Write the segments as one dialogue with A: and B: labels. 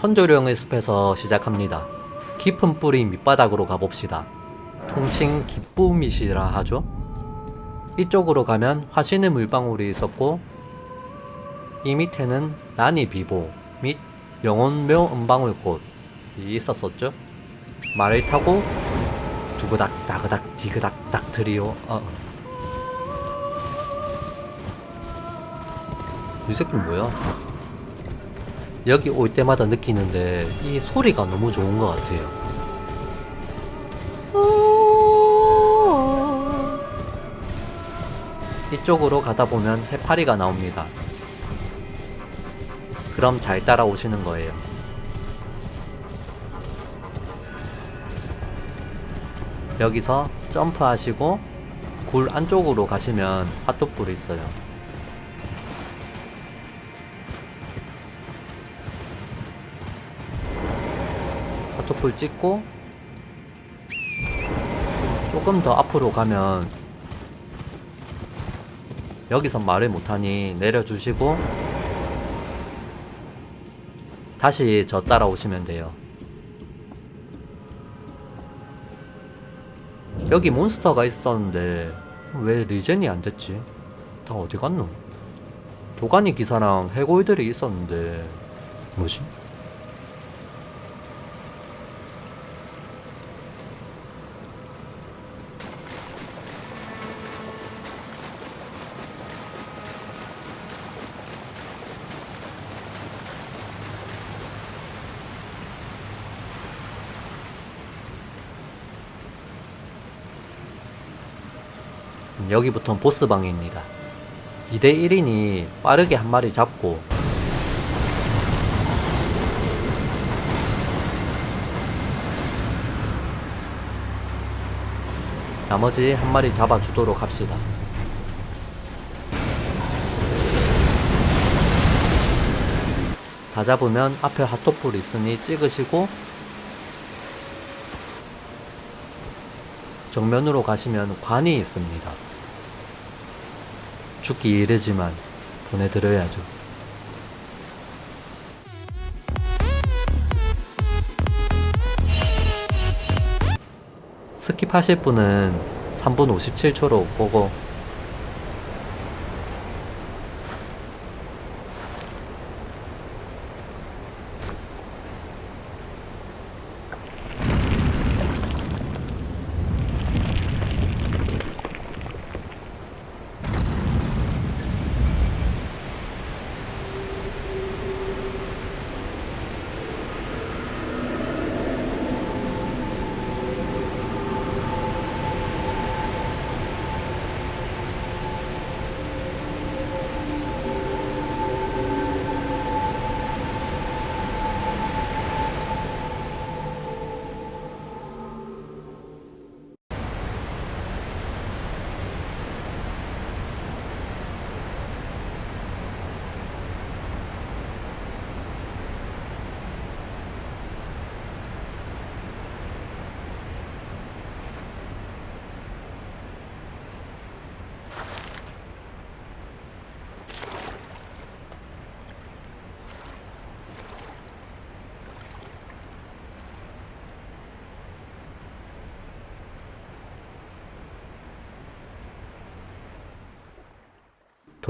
A: 선조령의 숲에서 시작합니다. 깊은 뿌리 밑바닥으로 가봅시다. 통칭 기쁨이시라 하죠. 이쪽으로 가면 화신의 물방울이 있었고 이 밑에는 라니 비보 및 영혼묘 은방울꽃이 있었었죠. 말을 타고 두그닥 다그닥 디그닥 닥 트리오 어. 이 새끼는 뭐야? 여기 올 때마다 느끼는데 이 소리가 너무 좋은 것 같아요. 이쪽으로 가다 보면 해파리가 나옵니다. 그럼 잘 따라오시는 거예요. 여기서 점프하시고 굴 안쪽으로 가시면 핫도불이 있어요. 핫도불 찍고 조금 더 앞으로 가면 여기서 말을 못하니 내려주시고 다시 저 따라오시면 돼요. 여기 몬스터가 있었는데 왜 리젠이 안 됐지? 다 어디 갔노? 도가니 기사랑 해골들이 있었는데 뭐지? 여기부터 보스방입니다. 2대 1이니 빠르게 한 마리 잡고 나머지 한 마리 잡아주도록 합시다. 다 잡으면 앞에 핫도풀 있으니 찍으시고 정면으로 가시면 관이 있습니다. 죽기 이르지만 보내드려야죠. 스킵하실 분은 3분 57초로 보고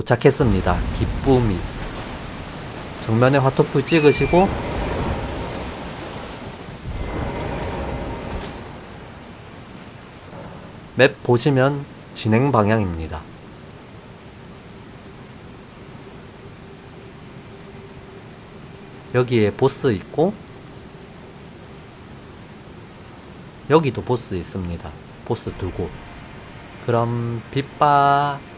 A: 도착했습니다. 기쁨이. 정면에 화토풀 찍으시고 맵 보시면 진행 방향입니다. 여기에 보스 있고 여기도 보스 있습니다. 보스 두고 그럼 빛바